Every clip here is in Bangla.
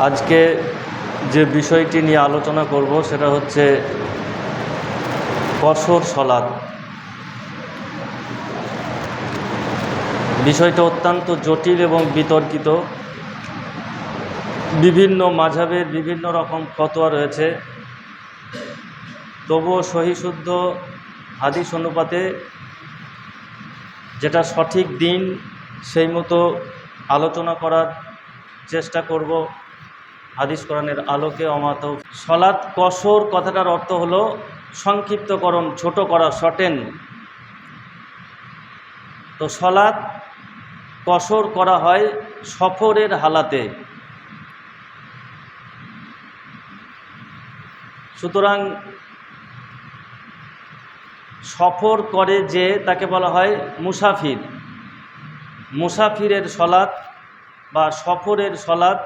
আজকে যে বিষয়টি নিয়ে আলোচনা করব সেটা হচ্ছে কসর সলাদ বিষয়টা অত্যন্ত জটিল এবং বিতর্কিত। বিভিন্ন মাঝাবের বিভিন্ন রকম ফতোয়া রয়েছে। তবুও সহিশুদ্ধ হাদিস অনুপাতে যেটা সঠিক দিন সেই মতো আলোচনা করার চেষ্টা করব। হাদিস কোরআনের আলোকে অমাত। সলাৎ, কসর কথাটার অর্থ হলো সংক্ষিপ্তকরণ, ছোট করা শর্টেন তো সলাৎ, কসর করা হয় সফরের হালাতে। সুতরাং সফর করে যে তাকে বলা হয় মুসাফির। মুসাফিরের সলাৎ বা সফরের সলাৎ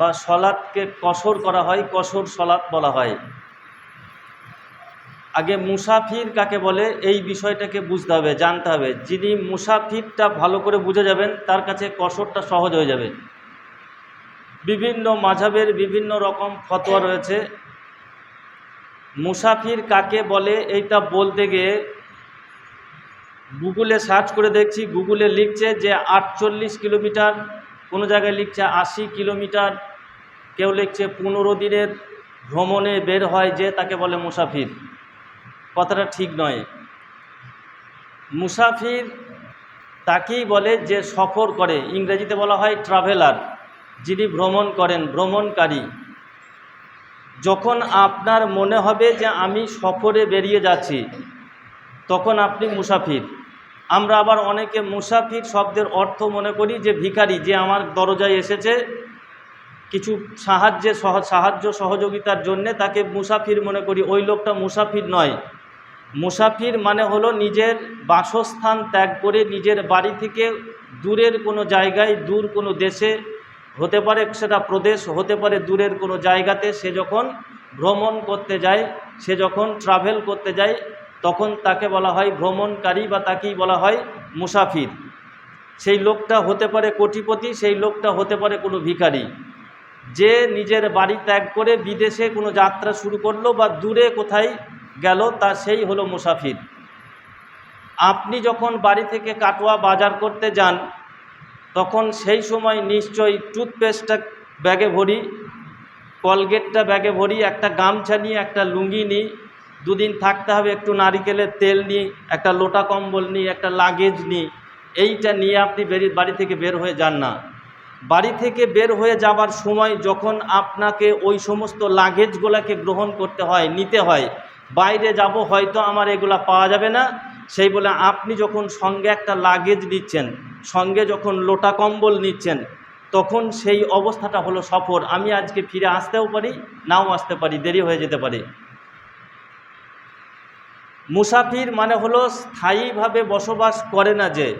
বা সলাদকে কসর করা হয়, কসর সলাদ বলা হয়। আগে মুসাফির কাকে বলে, এই বিষয়টাকে বুঝতে হবে, জানতে হবে। যিনি মুসাফিরটা ভালো করে বুঝে যাবেন, তার কাছে কসরটা সহজ হয়ে যাবে। বিভিন্ন মাঝাবের বিভিন্ন রকম ফতোয়া রয়েছে। মুসাফির কাকে বলে, এইটা বলতে গিয়ে গুগলে সার্চ করে দেখছি, গুগলে লিখছে যে আটচল্লিশ কিলোমিটার, কোনো জায়গায় লিখছে আশি কিলোমিটার কেউ লিখছে, পনেরো দিনের ভ্রমণে বের হয় যে তাকে বলে মুসাফির। কথাটা ঠিক নয়। মুসাফির তাকেই বলে যে সফর করে। ইংরেজিতে বলা হয় ট্রাভেলার যিনি ভ্রমণ করেন, ভ্রমণকারী। যখন আপনার মনে হবে যে আমি সফরে বেরিয়ে যাচ্ছি, তখন আপনি মুসাফির। আমরা আবার অনেকে মুসাফির শব্দের অর্থ মনে করি যে ভিখারি, যে আমার দরজায় এসেছে কিছু সাহায্যে, সহ সাহায্য সহযোগিতার জন্যে তাকে মুসাফির মনে করি। ওই লোকটা মুসাফির নয়। মুসাফির মানে হলো নিজের বাসস্থান ত্যাগ করে নিজের বাড়ি থেকে দূরের কোনো জায়গায়, দূর কোনো দেশে, হতে পারে সেটা প্রদেশ, হতে পারে দূরের কোনো জায়গাতে সে যখন ভ্রমণ করতে যায়, সে যখন ট্রাভেল করতে যায়, তখন তাকে বলা হয় ভ্রমণকারী বা তাকেই বলা হয় মুসাফির। সেই লোকটা হতে পারে কোটিপতি, সেই লোকটা হতে পারে কোনো ভিখারি। যে নিজের বাড়ি ত্যাগ করে বিদেশে কোনো যাত্রা শুরু করল বা দূরে কোথায় গেল, তা সেই হলো মুসাফির। আপনি যখন বাড়ি থেকে কাটোয়া বাজার করতে যান, তখন সেই সময় নিশ্চয়ই টুথপেস্টটা ব্যাগে ভরি, কলগেটটা ব্যাগে ভরি, একটা গামছা নিয়ে, একটা লুঙ্গি নিই দুদিন থাকতে হবে একটু নারিকেলের তেল নিই একটা লোটা কম্বল নিই একটা লাগেজ নিই এইটা নিয়ে আপনি বাড়ি থেকে বের হয়ে যান না। বাড়ি থেকে বের হয়ে যাবার সময় যখন আপনাকে ওই সমস্ত লাগেজগুলোকে গ্রহণ করতে হয়, নিতে হয়, বাইরে যাব হয়তো আমার এগুলা পাওয়া যাবে না। সেই বলে আপনি যখন সঙ্গে একটা লাগেজ নিচ্ছেন, সঙ্গে যখন লোটা কম্বল নিচ্ছেন, তখন সেই অবস্থাটা হলো সফর আমি আজকে ফিরে আসতেও পারি, নাও আসতে পারি, দেরি হয়ে যেতে পারে। মুসাফির মানে হলো স্থায়ীভাবে বসবাস করে না যে,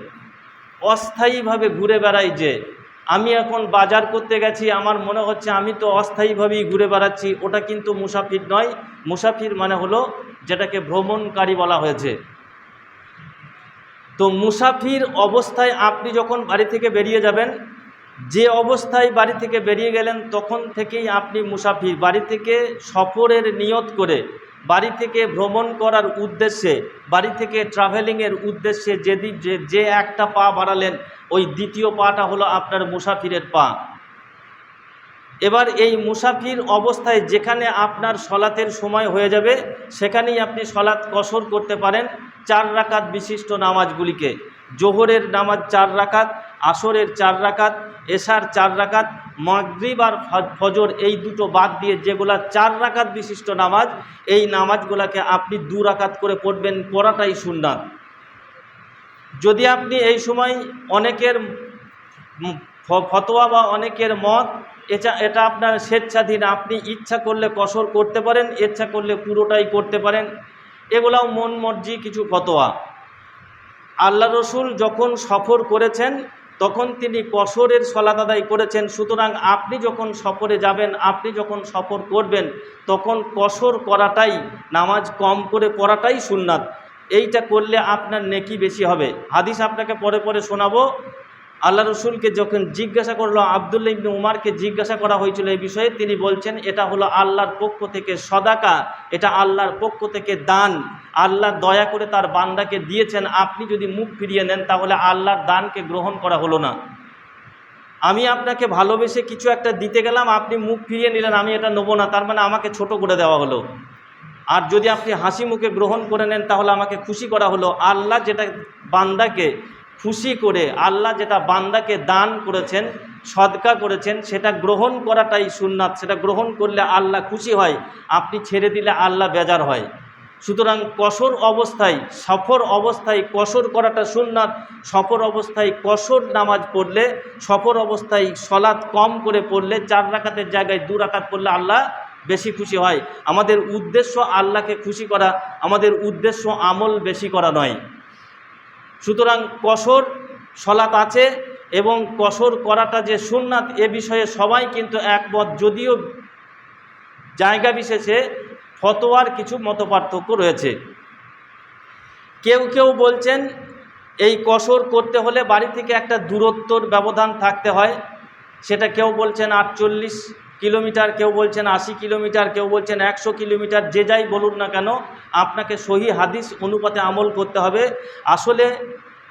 অস্থায়ীভাবে ঘুরে বেড়ায় যে আমি এখন বাজার করতে গেছি, আমার মনে হচ্ছে আমি তো অস্থায়ীভাবেই ঘুরে বেড়াচ্ছি, ওটা কিন্তু মুসাফির নয়, মুসাফির মানে হলো যেটাকে ভ্রমণকারী বলা হয়েছে। তো মুসাফির অবস্থায় আপনি যখন বাড়ি থেকে বেরিয়ে যাবেন, যে অবস্থায় বাড়ি থেকে বেরিয়ে গেলেন, তখন থেকেই আপনি মুসাফির, বাড়ি থেকে সফরের নিয়ত করে বাড়ি থেকে ভ্রমণ করার উদ্দেশ্যে, বাড়ি থেকে ট্রাভেলিংয়ের উদ্দেশ্যে যে যে একটা পা বাড়ালেন, ওই দ্বিতীয় পাটা হলো আপনার মুসাফিরের পা। এবার এই মুসাফির অবস্থায় যেখানে আপনার সলাতের সময় হয়ে যাবে, সেখানেই আপনি সলাৎ কসর করতে পারেন চার রাকাত বিশিষ্ট নামাজগুলিকে। জোহরের নামাজ চার রাকাত, আসরের চার রাকাত এশার চার রাকাত, মাগরিব আর ফজর এই দুটো বাদ দিয়ে যেগুলা চার রাকাত বিশিষ্ট নামাজ, এই নামাজগুলাকে আপনি দু রাকাত করে পড়বেন, পড়াটাই সুন্নাত। যদি আপনি এই সময় অনেকের ফতোয়া বা অনেকের মত, এটা এটা আপনার স্বেচ্ছাধীন, আপনি ইচ্ছা করলে কসর করতে পারেন, ইচ্ছা করলে পুরোটাই করতে পারেন, এগুলাও মন মর্জি কিছু ফতোয়া। আল্লাহ রসুল যখন সফর করেছেন তখন তিনি কসরের সলাত আদায় করেছেন, সুতরাং আপনি যখন সফরে যাবেন, আপনি যখন সফর করবেন, তখন কসর করাটাই, নামাজ কম করে পড়াটাই সুন্নাত। এইটা করলে আপনার নেকি বেশি হবে। হাদিস আপনাকে পরে পরে শোনাবো। আল্লাহ রসুলকে যখন জিজ্ঞাসা করল আবদুল্লা ইবনে উমারকে জিজ্ঞাসা করা হয়েছিল এই বিষয়ে, তিনি বলছেন, এটা হলো আল্লাহর পক্ষ থেকে সদাকা, এটা আল্লাহর পক্ষ থেকে দান। আল্লাহ দয়া করে তার বান্দাকে দিয়েছেন, আপনি যদি মুখ ফিরিয়ে নেন, তাহলে আল্লাহর দানকে গ্রহণ করা হলো না। আমি আপনাকে ভালোবেসে কিছু একটা দিতে গেলাম, আপনি মুখ ফিরিয়ে নিলেন, আমি এটা নেব না, তার মানে আমাকে ছোট করে দেওয়া হলো। আর যদি আপনি হাসি মুখে গ্রহণ করে নেন, তাহলে আমাকে খুশি করা হলো। আল্লাহ যেটা বান্দাকে খুশি করে আল্লাহ যেটা বান্দাকে দান করেছেন, সদকা করেছেন, সেটা গ্রহণ করাটাই সুন্নাত। সেটা গ্রহণ করলে আল্লাহ খুশি হয়, আপনি ছেড়ে দিলে আল্লাহ বেজার হয়। সুতরাং কসর অবস্থায়, সফর অবস্থায় কসর করাটা সুন্নাত। সফর অবস্থায় কসর নামাজ পড়লে, সফর অবস্থায় সলাৎ কম করে পড়লে, চার রাকাতের জায়গায় দু রাকাত পড়লে আল্লাহ বেশি খুশি হয়। আমাদের উদ্দেশ্য আল্লাহকে খুশি করা, আমাদের উদ্দেশ্য আমল বেশি করা নয়। সুতরাং কসর সলাত আছে এবং কসর করাটা যে সুন্নাত, এ বিষয়ে সবাই কিন্তু একমত, যদিও জায়গা বিশেষে ফতোয়ার কিছু মতপার্থক্য রয়েছে। কেউ কেউ বলছেন, এই কসর করতে হলে বাড়ি থেকে একটা দূরত্বর ব্যবধান থাকতে হয়, সেটা কেউ বলছেন আটচল্লিশ কিলোমিটার, কেউ বলছেন আশি কিলোমিটার, কেউ বলছেন একশো কিলোমিটার, যে যাই বলুন না কেন, আপনাকে সহি হাদিস অনুপাতে আমল করতে হবে। আসলে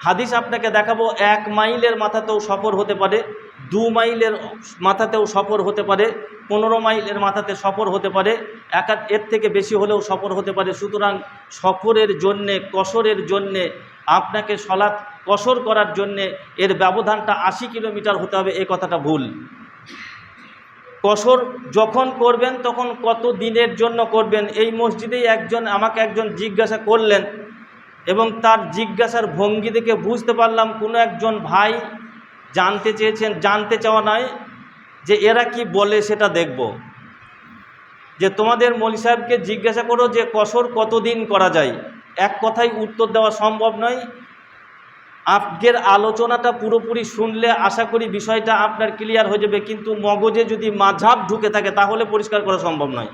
হাদিস আপনাকে দেখাবো, এক মাইলের মাথাতেও সফর হতে পারে, দু মাইলের মাথাতেও সফর হতে পারে, পনেরো মাইলের মাথাতে সফর হতে পারে একা এর থেকে বেশি হলেও সফর হতে পারে। সুতরাং সফরের জন্যে, কসরের জন্যে, আপনাকে সলাৎ কসর করার জন্যে এর ব্যবধানটা আশি কিলোমিটার হতে হবে, এ কথাটা ভুল। কসর যখন করবেন, তখন কত দিনের জন্য করবেন? এই মসজিদেই একজন, আমাকে একজন জিজ্ঞাসা করলেন এবং তার জিজ্ঞাসার ভঙ্গি দেখে বুঝতে পারলাম কোনো একজন ভাই জানতে চেয়েছেন, জানতে চাওয়া নয় যে এরা কি বলে সেটা দেখব। যে তোমাদের মলি সাহেবকে জিজ্ঞাসা করো যে কসর কতদিন করা যায়? এক কথায় উত্তর দেওয়া সম্ভব নয়। আজকের আলোচনাটা পুরোপুরি শুনলে আশা করি বিষয়টা আপনার ক্লিয়ার হয়ে যাবে। কিন্তু মগজে যদি মাঝাব ঢুকে থাকে, তাহলে পরিষ্কার করা সম্ভব নয়।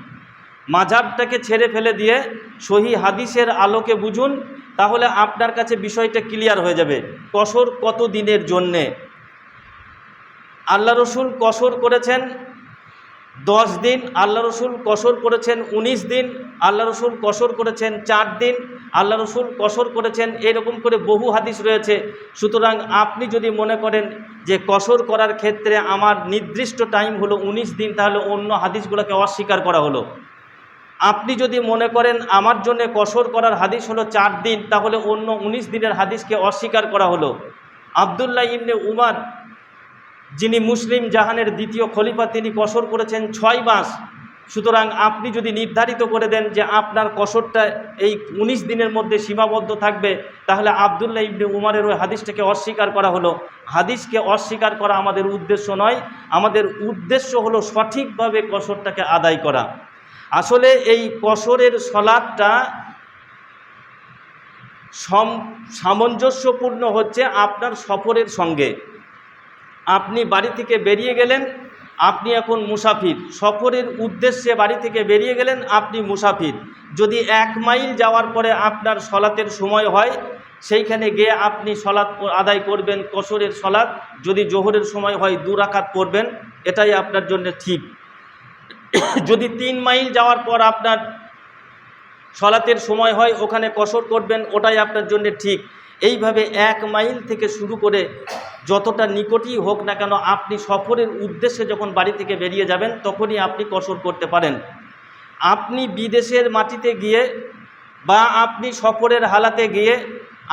মাঝাবটাকে ছেড়ে ফেলে দিয়ে সহি হাদিসের আলোকে বুঝুন, তাহলে আপনার কাছে বিষয়টা ক্লিয়ার হয়ে যাবে। কসর কত দিনের জন্যে? আল্লাহ রসুল কসর করেছেন দশ দিন আল্লাহ রসুল কসর করেছেন ১৯ দিন, আল্লাহ রসুল কসর করেছেন চার দিন, আল্লাহ রসুল কসর করেছেন এরকম করে বহু হাদিস রয়েছে। সুতরাং আপনি যদি মনে করেন যে কসর করার ক্ষেত্রে আমার নির্দিষ্ট টাইম হলো ১৯ দিন, তাহলে অন্য হাদিসগুলোকে অস্বীকার করা হলো। আপনি যদি মনে করেন আমার জন্য কসর করার হাদিস হলো চার দিন, তাহলে অন্য ১৯ দিনের হাদিসকে অস্বীকার করা হলো। আবদুল্লাহ ইবনে উমার যিনি মুসলিম জাহানের দ্বিতীয় খলিফা, তিনি কসর করেছেন ছয় মাস। সুতরাং আপনি যদি নির্ধারিত করে দেন যে আপনার কসরটা এই ১৯ দিনের মধ্যে সীমাবদ্ধ থাকবে, তাহলে আবদুল্লাহ ইবনে উমারের ওই হাদিসটাকে অস্বীকার করা হলো। হাদিসকে অস্বীকার করা আমাদের উদ্দেশ্য নয়, আমাদের উদ্দেশ্য হলো সঠিকভাবে কসরটাকে আদায় করা। আসলে এই কসরের সলাদটা সম, সামঞ্জস্যপূর্ণ হচ্ছে আপনার সফরের সঙ্গে। আপনি বাড়ি থেকে বেরিয়ে গেলেন, আপনি এখন মুসাফির। সফরের উদ্দেশ্যে বাড়ি থেকে বেরিয়ে গেলেন, আপনি মুসাফির। যদি এক মাইল যাওয়ার পরে আপনার সলাতের সময় হয়, সেইখানে গিয়ে আপনি সলাৎ আদায় করবেন, কসরের সলাৎ। যদি জোহরের সময় হয়, দু রাকাত পড়বেন, এটাই আপনার জন্য ঠিক। যদি তিন মাইল যাওয়ার পর আপনার সলাতের সময় হয়, ওখানে কসর করবেন, ওটাই আপনার জন্য ঠিক। এইভাবে এক মাইল থেকে শুরু করে যতটা নিকটই হোক না কেন আপনি সফরের উদ্দেশ্যে যখন বাড়ি থেকে বেরিয়ে যাবেন, তখনই আপনি কসর করতে পারেন। আপনি বিদেশের মাটিতে গিয়ে বা আপনি সফরের হালাতে গিয়ে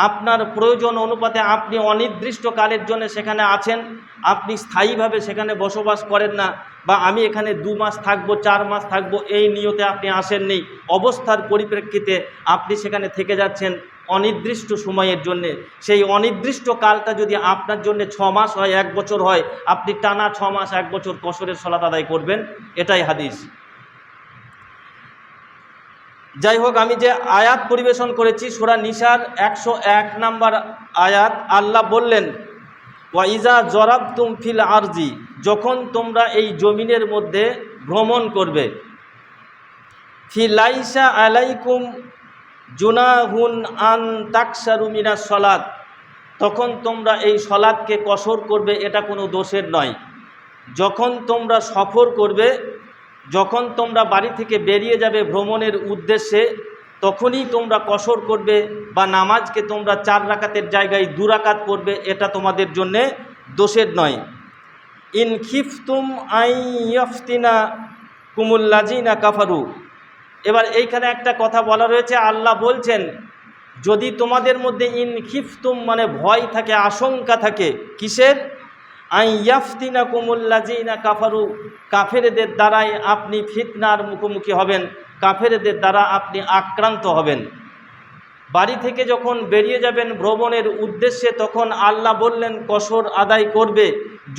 আপনার প্রয়োজন অনুপাতে আপনি অনির্দিষ্ট কালের জন্য সেখানে আছেন, আপনি স্থায়ীভাবে সেখানে বসবাস করেন না বা আমি এখানে দু মাস থাকব, চার মাস থাকব, এই নিয়তে আপনি আসেননি, অবস্থার পরিপ্রেক্ষিতে আপনি সেখানে থেকে যাচ্ছেন। অনির্দিষ্ট সময়ের জন্যে। সেই অনির্দিষ্ট কালটা যদি আপনার জন্য ছ মাস হয়, এক বছর হয়, আপনি টানা ছ মাস, এক বছর কসরের সলাত আদায় করবেন, এটাই হাদিস। যাই হোক, আমি যে আয়াত পরিবেশন করেছি, সোরা নিসার একশো এক নাম্বার আয়াত, আল্লাহ বললেন ওয়াইজা জরাব তুম ফিল আরজি যখন তোমরা এই জমিনের মধ্যে ভ্রমণ করবে ফিলাইসা আলাইকুম জুনাহুন আন তাকসারু মিনা সলাত তখন তোমরা এই সলাদকে কসর করবে, এটা কোনো দোষের নয়। যখন তোমরা সফর করবে, যখন তোমরা বাড়ি থেকে বেরিয়ে যাবে ভ্রমণের উদ্দেশ্যে, তখনই তোমরা কসর করবে বা নামাজকে তোমরা চার রাকাতের জায়গায় দু রাকাত করবে এটা তোমাদের জন্যে দোষের নয়। ইন খিফতুম আইয়ফতিনা কুমুল্লাজিনা কাফারু। এবার এইখানে একটা কথা বলা রয়েছে, আল্লাহ বলছেন, যদি তোমাদের মধ্যে ইন খিফতুম মানে ভয় থাকে, আশঙ্কা থাকে, কিসের? আইয়াফতিনা কুমুল্লাজিনা কাফারু, কাফেরদের দ্বারাই আপনি ফিতনার মুখোমুখি হবেন, কাফেরদের দ্বারা আপনি আক্রান্ত হবেন। বাড়ি থেকে যখন বেরিয়ে যাবেন ভ্রমণের উদ্দেশ্যে, তখন আল্লাহ বললেন, কসর আদায় করবে।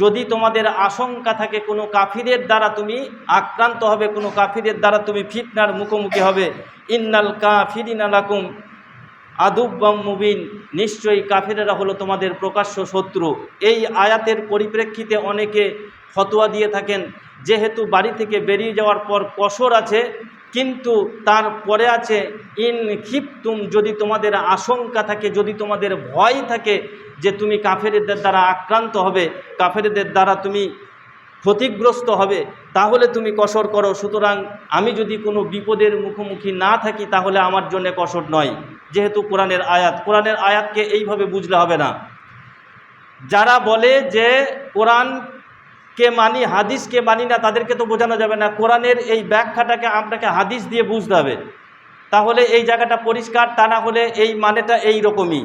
যদি তোমাদের আশঙ্কা থাকে কোনো কাফিরের দ্বারা তুমি আক্রান্ত হবে, কোনো কাফিরের দ্বারা তুমি ফিটনার মুখোমুখি হবে, ইন্নাল কাফিরিন আলাকুম আদুব্বাম মুবিন। নিশ্চয়ই কাফিরেরা হলো তোমাদের প্রকাশ্য শত্রু। এই আয়াতের পরিপ্রেক্ষিতে অনেকে ফতোয়া দিয়ে থাকেন, যেহেতু বাড়ি থেকে বেরিয়ে যাওয়ার পর কসর আছে কিন্তু তারপরে আছে, ইন খিপ্তুম যদি তোমাদের আশঙ্কা থাকে, যদি তোমাদের ভয় থাকে যে তুমি কাফেরদের দ্বারা আক্রান্ত হবে, কাফেরদের দ্বারা তুমি ক্ষতিগ্রস্ত হবে, তাহলে তুমি কসর করো। সুতরাং আমি যদি কোনো বিপদের মুখোমুখি না থাকি, তাহলে আমার জন্য কসর নয়। যেহেতু কোরআনের আয়াত, কোরআনের আয়াতকে এইভাবে বুঝলে হবে না। যারা বলে যে কোরআনকে মানি হাদিসকে মানি না, তাদেরকে তো বোঝানো যাবে না। কোরআনের এই ব্যাখ্যাটাকে আপনাকে হাদিস দিয়ে বুঝতে হবে। তাহলে এই জায়গাটা পরিষ্কার, তা না হলে এই মানেটা এই রকমই।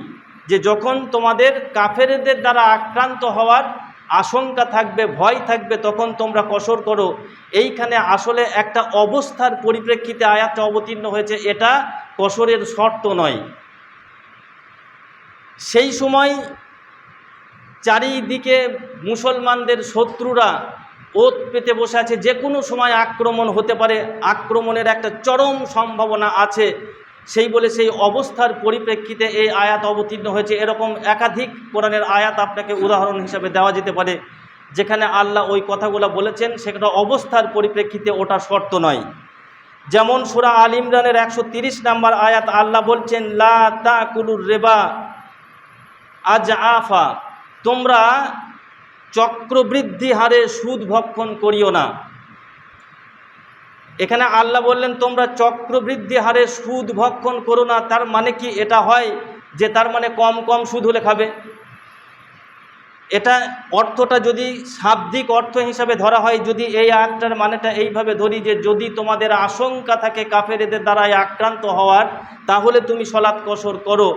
যে যখন তোমাদের কাফেরদের দ্বারা আক্রান্ত হওয়ার আশঙ্কা থাকবে, ভয় থাকবে, তখন তোমরা কসর করো। এইখানে আসলে একটা অবস্থার পরিপ্রেক্ষিতে আয়াতটা অবতীর্ণ হয়েছে, এটা কসরের শর্ত নয়। সেই সময় চারিদিকে মুসলমানদের শত্রুরা ওত পেতে বসে আছে, যে কোনো সময় আক্রমণ হতে পারে, আক্রমণের একটা চরম সম্ভাবনা আছে। সেই বলে সেই অবস্থার পরিপ্রেক্ষিতে এই আয়াত অবতীর্ণ হয়েছে। এরকম একাধিক কোরআনের আয়াত আপনাকে উদাহরণ হিসাবে দেওয়া যেতে পারে, যেখানে আল্লাহ ওই কথাগুলো বলেছেন, সেটা অবস্থার পরিপ্রেক্ষিতে ওটা শর্ত নয়। যেমন সুরা আল ইমরানের একশো তিরিশ নাম্বার আয়াত আল্লাহ বলছেন, লা তা কুলুর রেবা আজ আফা তোমরা চক্রবৃদ্ধি হারে সুদ ভক্ষণ করিও না। এখানে আল্লাহ বললেন, তোমরা চক্রবৃদ্ধি হারে সুদ ভক্ষণ করো না, তার মানে কি এটা হয় যে তার মানে কম কম সুদ হলে খাবে? এটা অর্থটা যদি শাব্দিক অর্থ হিসাবে ধরা হয়, যদি এই আয়াতটার মানেটা এইভাবে ধরি যে যদি তোমাদের আশঙ্কা থাকে কাফের কাফেরেদের দ্বারাই আক্রান্ত হওয়ার, তাহলে তুমি সলাৎ কসর করো।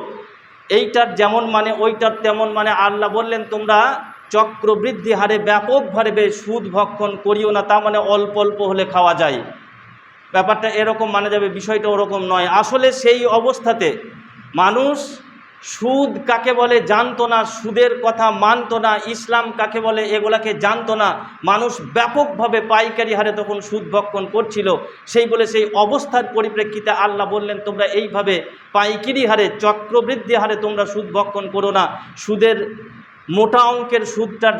এইটার যেমন মানে ওইটার তেমন মানে আল্লাহ বললেন, তোমরা চক্রবৃদ্ধি হারে ব্যাপকভাবে সুদ ভক্ষণ করিও না, তা মানে অল্প অল্প হলে খাওয়া যায়। ব্যাপারটা এরকম মানে যাবে, বিষয়টা ওরকম নয়। আসলে সেই অবস্থাতে মানুষ সুদ কাকে বলে জানতো না, সুদের কথা মানতো না, ইসলাম কাকে বলে এগুলাকে জানতো না, মানুষ ব্যাপকভাবে পাইকারি হারে তখন সুদ ভক্ষণ করছিল, সেই বলে সেই অবস্থার পরিপ্রেক্ষিতে আল্লাহ বললেন, তোমরা এইভাবে পাইকারি হারে, চক্রবৃদ্ধি হারে তোমরা সুদ ভক্ষণ করো না, সুদের মোটা অঙ্কের সুদটা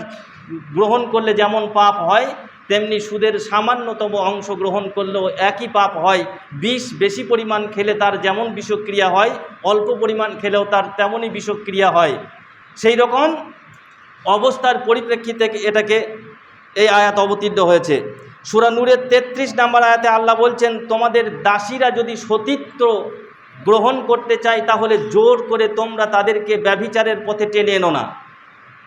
গ্রহণ করলে যেমন পাপ হয় তেমনি সুদের সামান্যতম অংশ গ্রহণ করলেও একই পাপ হয়। বিষ বেশি পরিমাণ খেলে তার যেমন বিষক্রিয়া হয়, অল্প পরিমাণ খেলেও তার তেমনই বিষক্রিয়া হয়। সেই রকম অবস্থার পরিপ্রেক্ষিতে এটাকে এই আয়াত অবতীর্ণ হয়েছে। সুরা নূরের তেত্রিশ নাম্বার আয়াতে আল্লাহ বলছেন, তোমাদের দাসীরা যদি সতীত্ব গ্রহণ করতে চায়, তাহলে জোর করে তোমরা তাদেরকে ব্যভিচারের পথে টেনে এনো না।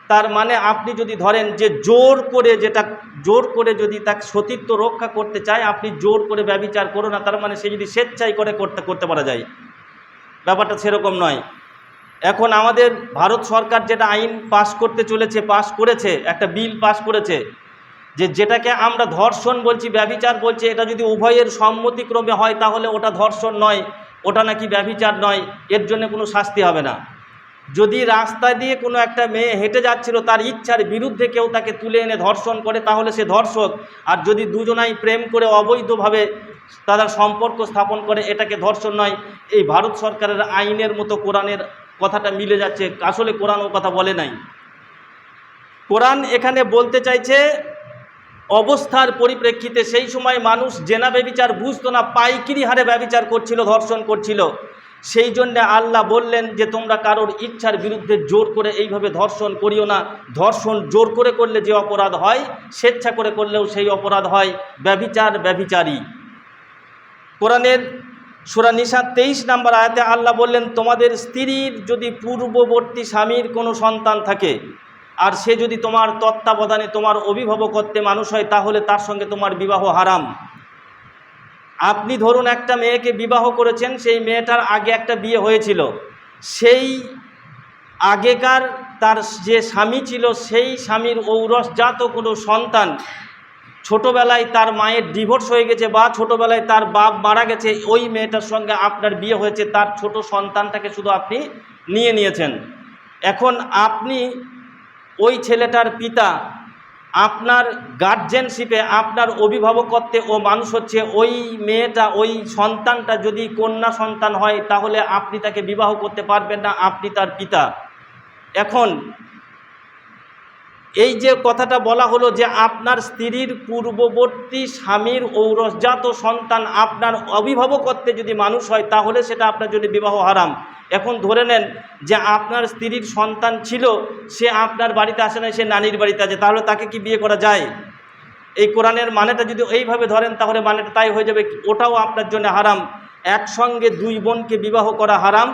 তার মানে আপনি যদি ধরেন যে জোর করে যেটা, জোর করে যদি তাকে সতীত্ব রক্ষা করতে চায়, আপনি জোর করে ব্যবিচার করো না, তার মানে সে যদি স্বেচ্ছাই করে করতে করতে পারা যায়। ব্যাপারটা সেরকম নয়। এখন আমাদের ভারত সরকার যেটা আইন পাশ করতে চলেছে, পাশ করেছে, একটা বিল পাশ করেছে, যে যেটাকে আমরা ধর্ষণ বলছি, ব্যবিচার বলছি, এটা যদি উভয়ের সম্মতিক্রমে হয়, তাহলে ওটা ধর্ষণ নয়, ওটা নাকি ব্যবিচার নয়, এর জন্য কোনো শাস্তি হবে না। যদি রাস্তা দিয়ে কোনো একটা মেয়ে হেঁটে যাচ্ছিল, তার ইচ্ছার বিরুদ্ধে কেউ তাকে তুলে এনে ধর্ষণ করে, তাহলে সে ধর্ষক। আর যদি দুজনাই প্রেম করে অবৈধভাবে তারা সম্পর্ক স্থাপন করে, এটাকে ধর্ষণ নয়। এই ভারত সরকারের আইনের মতো কোরআনের কথাটা মিলে যাচ্ছে। আসলে কোরআন ও কথা বলে নাই। কোরআন এখানে বলতে চাইছে, অবস্থার পরিপ্রেক্ষিতে সেই সময় মানুষ জেনা ব্যবিচার বুঝতো না, পাইকিরি হারে ব্যবিচার করছিল, ধর্ষণ করছিল। সেই জন্যে আল্লাহ বললেন যে, তোমরা কারোর ইচ্ছার বিরুদ্ধে জোর করে এইভাবে ধর্ষণ করিও না। ধর্ষণ জোর করে করলে যে অপরাধ হয়, স্বেচ্ছা করে করলেও সেই অপরাধ হয়। ব্যভিচার ব্যভিচারী। কোরআনের সুরা নিশা তেইশ নম্বর আয়াতে আল্লাহ বললেন, তোমাদের স্ত্রীর যদি পূর্ববর্তী স্বামীর কোনো সন্তান থাকে, আর সে যদি তোমার তত্ত্বাবধানে তোমার অভিভাবকত্বে মানুষ হয়, তাহলে তার সঙ্গে তোমার বিবাহ হারাম। আপনি ধরুন একটা মেয়েকে বিবাহ করেছেন, সেই মেয়েটার আগে একটা বিয়ে হয়েছিল। সেই আগেকার তার যে স্বামী ছিল, সেই স্বামীর ঔরসজাত কোনো সন্তান ছোটোবেলায় তার মায়ের ডিভোর্স হয়ে গেছে বা ছোটোবেলায় তার বাপ মারা গেছে, ওই মেয়েটার সঙ্গে আপনার বিয়ে হয়েছে, তার ছোট সন্তানটাকে শুধু আপনি নিয়ে নিয়েছেন। এখন আপনি ওই ছেলেটার পিতা আপনার গার্জেনশিপে আপনার অভিভাবকত্বে ও মানুষ হচ্ছে ওই মেয়েটা, ওই সন্তানটা যদি কন্যা সন্তান হয়, তাহলে আপনি তাকে বিবাহ করতে পারবেন না, আপনি তার পিতা। এখন এই যে কথাটা বলা হলো যে আপনার স্ত্রীর পূর্ববর্তী স্বামীর ঔরসজাত সন্তান আপনার অভিভাবকত্বে যদি মানুষ হয়, তাহলে সেটা আপনার জন্য বিবাহ হারাম। এখন ধরে নেন যে আপনার স্ত্রীর সন্তান ছিল, সে আপনার বাড়িতে আসে না সে নানির বাড়িতে আছে, তাহলে তাকে কি বিয়ে করা যায়? এই কোরআনের মানেটা যদি এইভাবে ধরেন, তাহলে মানেটা তাই হয়ে যাবে ওটাও আপনার জন্য হারাম। একসঙ্গে দুই বোনকে বিবাহ করা হারাম।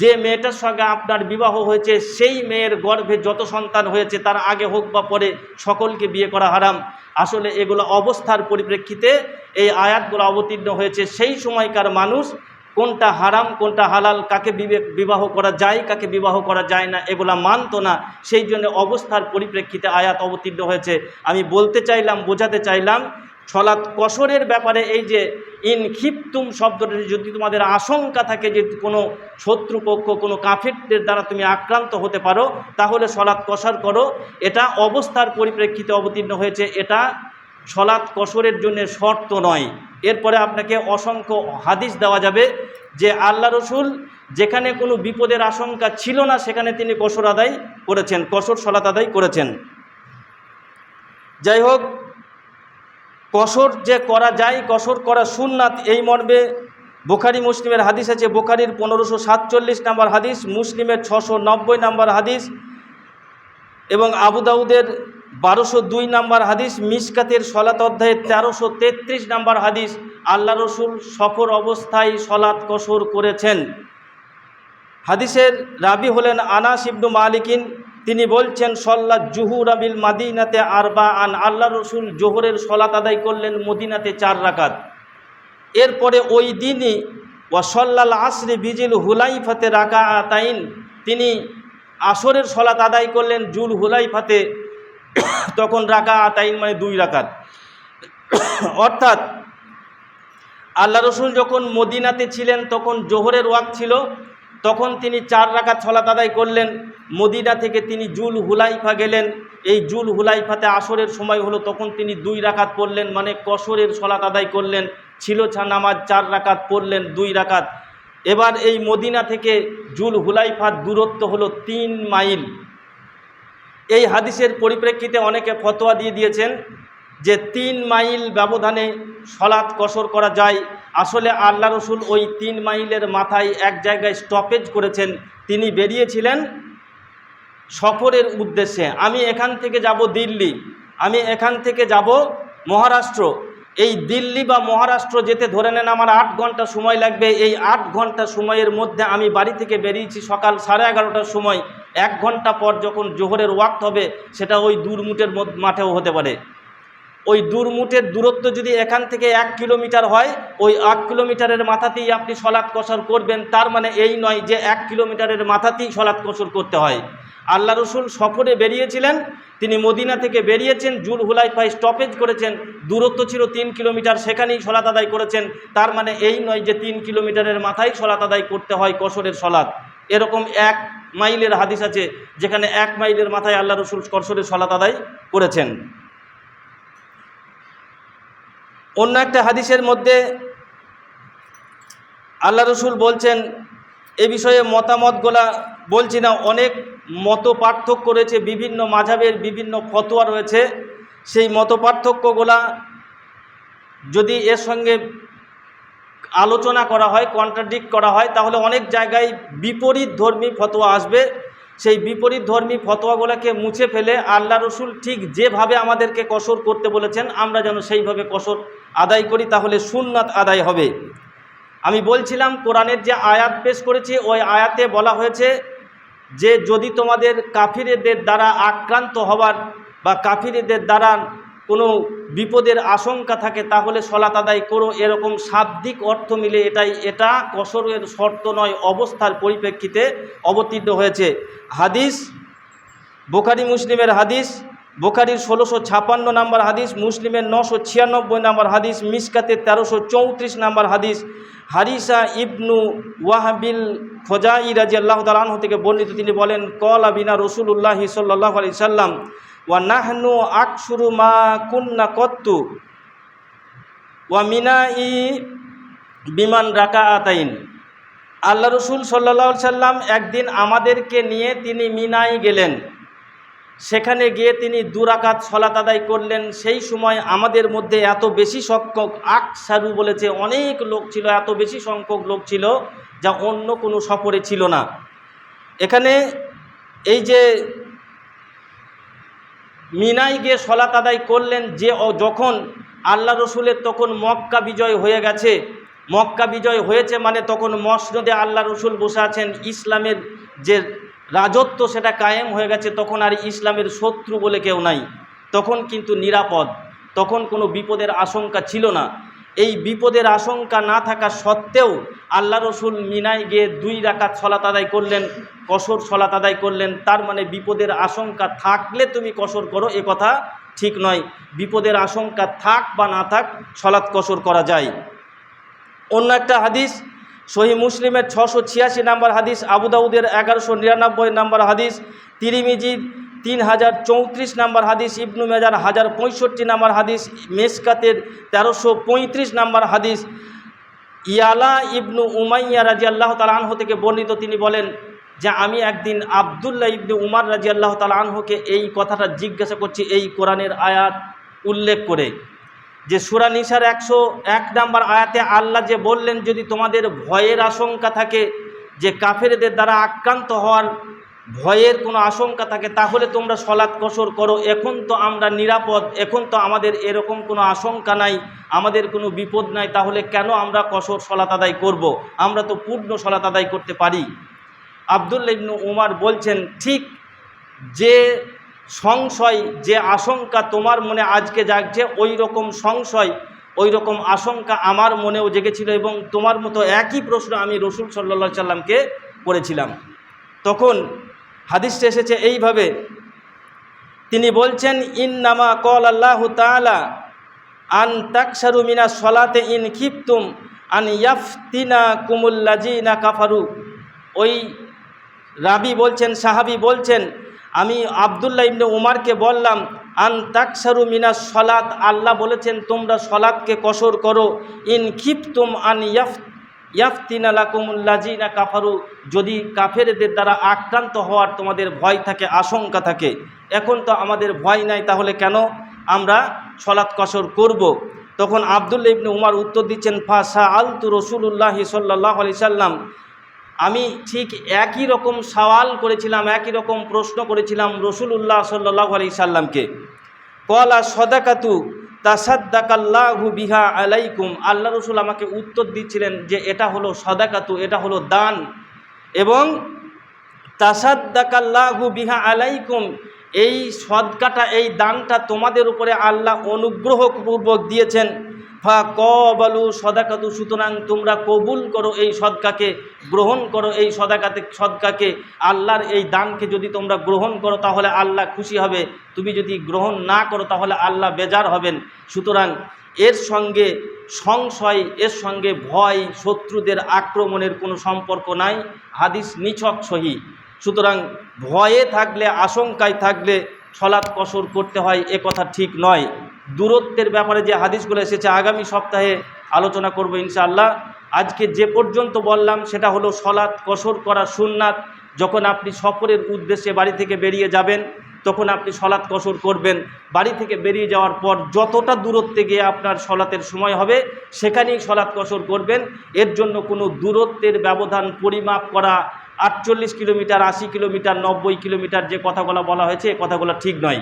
যে মেয়েটার সঙ্গে আপনার বিবাহ হয়েছে, সেই মেয়ের গর্ভে যত সন্তান হয়েছে, তার আগে হোক বা পরে সকলকে বিয়ে করা হারাম। আসলে এগুলো অবস্থার পরিপ্রেক্ষিতে এই আয়াতগুলো অবতীর্ণ হয়েছে। সেই সময়কার মানুষ কোনটা হারাম, কোনটা হালাল, কাকে বিবে- বিবাহ করা যায়, কাকে বিবাহ করা যায় না, এগুলা মানত না। সেই জন্য অবস্থার পরিপ্রেক্ষিতে আয়াত অবতীর্ণ হয়েছে। আমি বলতে চাইলাম, বোঝাতে চাইলাম ছলাৎ কসরের ব্যাপারে এই যে ইনক্ষিপ্তুম শব্দটি, যদি তোমাদের আশঙ্কা থাকে যে কোনো শত্রুপক্ষ কোনো কাফেরদের দ্বারা তুমি আক্রান্ত হতে পারো, তাহলে সলাৎ কসর করো। এটা অবস্থার পরিপ্রেক্ষিতে অবতীর্ণ হয়েছে। এটা সলাৎ কসরের জন্য শর্ত নয়। এরপরে আপনাকে অসংখ্য হাদিস দেওয়া যাবে যে আল্লাহ রসুল যেখানে কোনো বিপদের আশঙ্কা ছিল না, সেখানে তিনি কসর আদায় করেছেন, কসর সলাৎ আদায় করেছেন। যাই হোক, কসর যে করা যায়, কসর করা সুন্নাত, এই মর্মে বোখারি, মুসলিমের হাদিস আছে, বোখারির পনেরোশো সাতচল্লিশ নম্বর হাদিস, মুসলিমের ছশো নব্বই নম্বর হাদিস এবং আবু দাউদের বারোশো দুই নম্বর হাদিস, মিসকাতের সলাত অধ্যায়ের তেরোশো তেত্রিশ নম্বর হাদিস, আল্লাহ রসুল সফর অবস্থায় সলাৎ কসর করেছেন। হাদিসের রাবি হলেন আনাস ইবনু মালিকিন, তিনি বলছেন, সল্লা জুহুর আবিল মাদিনাতে আরবা আন, আল্লাহ রসুল জোহরের সলাত আদায় করলেন মদিনাতে চার রাকাত। এরপরে ওই দিনই ওয়াসল্লাল আসরে বিজিল হুলাইফাতে রাকা আতাইন তিনি আসরের সলাত আদায় করলেন জুল হুলাইফাতে, তখন রাকা আতাইন মানে দুই রাকাত। অর্থাৎ আল্লাহ রসুল যখন মদিনাতে ছিলেন, তখন জোহরের ওয়াক ছিল, তখন তিনি চার রাকাত সলাত আদায় করলেন। মদিনা থেকে তিনি জুল হুলাইফা গেলেন। এই জুল হুলাইফাতে আসরের সময় হলো, তখন তিনি দুই রাকাত পড়লেন মানে কসরের সলাত আদায় করলেন। ছিল ছা নামাজ চার রাকাত পড়লেন, দুই রাকাত। এবার এই মদিনা থেকে জুল হুলাইফার দূরত্ব হলো তিন মাইল। এই হাদিসের পরিপ্রেক্ষিতে অনেকে ফতোয়া দিয়ে দিয়েছেন যে তিন মাইল ব্যবধানে সলাৎ কসর করা যায়। আসলে আল্লাহ রসুল ওই তিন মাইলের মাথায় এক জায়গায় স্টপেজ করেছেন। তিনি বেরিয়েছিলেন সফরের উদ্দেশ্যে। আমি এখান থেকে যাব দিল্লি। আমি এখান থেকে যাব মহারাষ্ট্র। এই দিল্লি বা মহারাষ্ট্র যেতে ধরে নেন আমার আট ঘণ্টা সময় লাগবে। এই আট ঘণ্টা সময়ের মধ্যে আমি বাড়ি থেকে বেরিয়েছি সকাল সাড়ে এগারোটার সময়। এক ঘণ্টা পর যখন জোহরের ওয়াক্ত হবে, সেটা ওই দূরমুটের মাঠেও হতে পারে। ওই দূরমুটের দূরত্ব যদি এখান থেকে এক কিলোমিটার হয়, ওই এক কিলোমিটারের মাথাতেই আপনি সলাৎ কসর করবেন। তার মানে এই নয় যে এক কিলোমিটারের মাথাতেই সলাৎ কসর করতে হয়। আল্লাহ রসুল সফরে বেরিয়েছিলেন, তিনি মদিনা থেকে বেরিয়েছেন জুল হুলাইফাই স্টপেজ করেছেন, দূরত্ব ছিল তিন কিলোমিটার, সেখানেই সলাত আদায় করেছেন, তার মানে এই নয় যে তিন কিলোমিটারের মাথায় সলাত আদায় করতে হয় কসরের সলাৎ। এরকম এক মাইলের হাদিস আছে, যেখানে এক মাইলের মাথায় আল্লাহ রসুল কসরের সলাত আদায় করেছেন। অন্য একটা হাদিসের মধ্যে আল্লাহ রসুল বলছেন, এ বিষয়ে মতামতগুলা বলছি না, অনেক মত পার্থক্য রয়েছে, বিভিন্ন মাঝাবের বিভিন্ন ফতোয়া রয়েছে। সেই মত পার্থক্যগুলা যদি এর সঙ্গে আলোচনা করা হয় কন্ট্রাডিক্ট করা হয়, তাহলে অনেক জায়গায় বিপরীত ধর্মী ফতোয়া আসবে। সেই বিপরীত ধর্মী ফতোয়াগুলোকে মুছে ফেলে আল্লাহ রসুল ঠিক যেভাবে আমাদেরকে কসর করতে বলেছেন, আমরা যেন সেইভাবে কসর আদায় করি, তাহলে সুন্নাত আদায় হবে। আমি বলছিলাম, কোরআনের যে আয়াত পেশ করেছি, ওই আয়াতে বলা হয়েছে যে যদি তোমাদের কাফিরেদের দ্বারা আক্রান্ত হবার বা কাফিরেদের দ্বারা কোনো বিপদের আশঙ্কা থাকে, তাহলে সলাত আদায় করো। এরকম শাব্দিক অর্থ মিলে এটাই, এটা কসরের শর্ত নয়, অবস্থার পরিপ্রেক্ষিতে অবতীর্ণ হয়েছে। হাদিস, বোখারি মুসলিমের হাদিস বোখারির ষোলোশো ছাপান্ন নম্বর হাদিস, মুসলিমের নশো ছিয়ানব্বই নম্বর হাদিস, মিসকাতের তেরোশো চৌত্রিশ নম্বর হাদিস, হারিসা ইবনু ওয়াহাবিল খোজাই রাজি আল্লাহ তালাহ থেকে বর্ণিত। তিনি বলেন কল আবিনা রসুল্লাহ সাল্লাহ আলি সাল্লাম, ওয়া নাহনু আকসুরু মা কুন্না কত্তু, ওয়া মিনা ই বিমান রাকা আতাইন আল্লাহ রসুল সাল্লা সাল্লাম একদিন আমাদেরকে নিয়ে তিনি মিনাই গেলেন। সেখানে গিয়ে তিনি দুরাকাত সলাত আদায় করলেন। সেই সময় আমাদের মধ্যে এত বেশি সংখ্যক আকসারু বলেছে, অনেক লোক ছিল, এত বেশি সংখ্যক লোক ছিল যা অন্য কোনো সফরে ছিল না। এখানে এই যে মিনাই গিয়ে সলাত আদায় করলেন, যে যখন আল্লাহ রসুলের তখন মক্কা বিজয় হয়ে গেছে, মক্কা বিজয় হয়েছে মানে তখন মসনদে আল্লাহ রসুল বসে আছেন। ইসলামের যে রাজত্ব সেটা কায়েম হয়ে গেছে, তখন আর ইসলামের শত্রু বলে কেউ নাই। তখন কিন্তু নিরাপদ, তখন কোনো বিপদের আশঙ্কা ছিল না। এই বিপদের আশঙ্কা না থাকা সত্ত্বেও আল্লাহ রসুল মিনায় গিয়ে দুই রাকাত সলাত আদায় করলেন, কসর সলাত আদায় করলেন। তার মানে বিপদের আশঙ্কা থাকলে তুমি কসর করো, এ কথা ঠিক নয়। বিপদের আশঙ্কা থাক বা না থাক, সলাৎ কসর করা যায়। অন্য একটা হাদিস সহি মুসলিমের ছশো ছিয়াশি নাম্বার হাদিস আবুদাউদের এগারোশো নিরানব্বই নাম্বার হাদিস, তিরিমিজির তিন হাজার চৌত্রিশ নাম্বার হাদিস, ইবনু মেজার হাজার পঁয়ষট্টি নাম্বার হাদিস, মেসকাতের তেরোশো পঁয়ত্রিশ নাম্বার হাদিস। ইয়ালা ইবনু উমাইয়া রাজি আল্লাহ তালাহ থেকে বর্ণিত তিনি বলেন যে, আমি একদিন আবদুল্লাহ ইবনু উমার রাজি আল্লাহ তালাহকে এই কথাটা জিজ্ঞাসা করছি এই কোরআনের আয়াত উল্লেখ করে। যে সুরা নিসার একশো এক নাম্বার আয়াতে আল্লাহ যে বললেন, যদি তোমাদের ভয়ের আশঙ্কা থাকে যে কাফেরদের দ্বারা আক্রান্ত হওয়ার ভয়ের কোনো আশঙ্কা থাকে, তাহলে তোমরা সলাৎ কসর করো এখন তো আমরা নিরাপদ, এখন তো আমাদের এরকম কোনো আশঙ্কা নাই, আমাদের কোনো বিপদ নাই, তাহলে কেন আমরা কসর সলাত আদায় করব। আমরা তো পূর্ণ সলাত আদায় করতে পারি আবদুল্লা ইবনু উমার বলছেন, ঠিক যে সংশয়, যে আশঙ্কা তোমার মনে আজকে জাগছে ওই রকম সংশয় ওই রকম আশঙ্কা আমার মনেও জেগেছিল এবং তোমার মতো একই প্রশ্ন আমি রসুল সাল্লা সাল্লামকে করেছিলাম। তখন হাদিসটা এসেছে এইভাবে, তিনি বলছেন ইন নামা কল আল্লাহ তালা আন তাকসারু মিনা সলাতে ইন খিপ্তুম আন ইয়াফতিনা কুমুল্লাজিনা কাফারু। ওই রাবি বলছেন, সাহাবি বলছেন আমি আবদুল্লাহ ইবনে উমারকে বললাম, আন তাকসারু মিনা সলাত? আল্লাহ বলেছেন, তোমরা সলাতকে কসর করো। ইন খিপ্তুম আন ইয়াফ, ইয়াফতিনা লাকুমুল্লাজিনা কাফারু। যদি কাফেরদের দ্বারা আক্রান্ত হওয়ার তোমাদের ভয় থাকে, আশঙ্কা থাকে, এখন তো আমাদের ভয় নাই, তাহলে কেন আমরা সলাৎ কসর করব। তখন আবদুল্লা ইবনে উমার উত্তর দিচ্ছেন ফাসা আলতু রসুল্লাহ সাল্লাহ আলি সাল্লাম আমি ঠিক একই রকম সওয়াল করেছিলাম, একই রকম প্রশ্ন করেছিলাম রসুল্লাহ সাল্লাহ আলি সাল্লামকে। কলা সদাকাতু তাসাদ্দাকাল্লাহু বিহা আলাইকুম। আল্লাহ রসুল আমাকে উত্তর দিচ্ছিলেন যে এটা হলো সদাকাতু, এটা হলো দান। এবং তাসাদ্দাকাল্লাহু বিহা আলাইকুম, এই সদকাটা, এই দানটা তোমাদের উপরে আল্লাহ অনুগ্রহপূর্বক দিয়েছেন। কবালু সদাকাতু, সুতরাং তোমরা কবুল করো এই সদকাকে, গ্রহণ করো এই সদাকাতে, সদকাকে, আল্লাহর এই দানকে যদি তোমরা গ্রহণ করো তাহলে আল্লাহ খুশি হবে। তুমি যদি গ্রহণ না করো তাহলে আল্লাহ বেজার হবেন। সুতরাং এর সঙ্গে সংশয়, এর সঙ্গে ভয়, শত্রুদের আক্রমণের কোনো সম্পর্ক নাই। হাদিস নিছক সহি। সুতরাং ভয়ে থাকলে, আশঙ্কায় থাকলে সলাৎ কসর করতে হয়, এ কথা ঠিক নয়। দূরত্বের ব্যাপারে যে হাদিসগুলো এসেছে, আগামী সপ্তাহে আলোচনা করব ইনশাআল্লাহ। আজকে যে পর্যন্ত বললাম, সেটা হলো সলাৎ, কসর করা সুন্নাত। যখন আপনি সফরের উদ্দেশ্যে বাড়ি থেকে বেরিয়ে যাবেন, তখন আপনি সলাৎ, কসর করবেন। বাড়ি থেকে বেরিয়ে যাওয়ার পর যতটা দূরত্বে গিয়ে আপনার সলাতের সময় হবে, সেখানেই সলাৎ, কসর করবেন। এর জন্য কোনো দূরত্বের ব্যবধান পরিমাপ করা, আটচল্লিশ কিলোমিটার, আশি কিলোমিটার, নব্বই কিলোমিটার যে কথাগুলো বলা হয়েছে, এ কথাগুলো ঠিক নয়।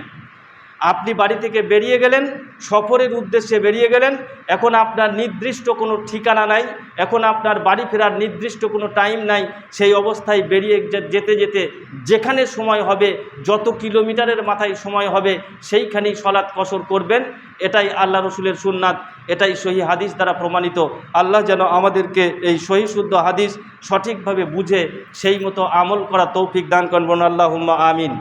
আপনি বাড়ি থেকে বেরিয়ে গেলেন, সফরের উদ্দেশ্যে বেরিয়ে গেলেন, এখন আপনার নির্দিষ্ট কোনো ঠিকানা নাই, এখন আপনার বাড়ি ফেরার নির্দিষ্ট কোনো টাইম নাই, সেই অবস্থায় বেরিয়ে যেতে যেতে যেখানে সময় হবে, যত কিলোমিটারের মাথায় সময় হবে, সেইখানেই সলাৎ কসর করবেন, এটাই আল্লাহ রসুলের সুন্নাত, এটাই সহি হাদিস দ্বারা প্রমাণিত। আল্লাহ যেন আমাদেরকে এই সহি শুদ্ধ হাদিস সঠিকভাবে বুঝে, সেই মতো আমল করা তৌফিক দান করবেন আল্লাহ আমিন।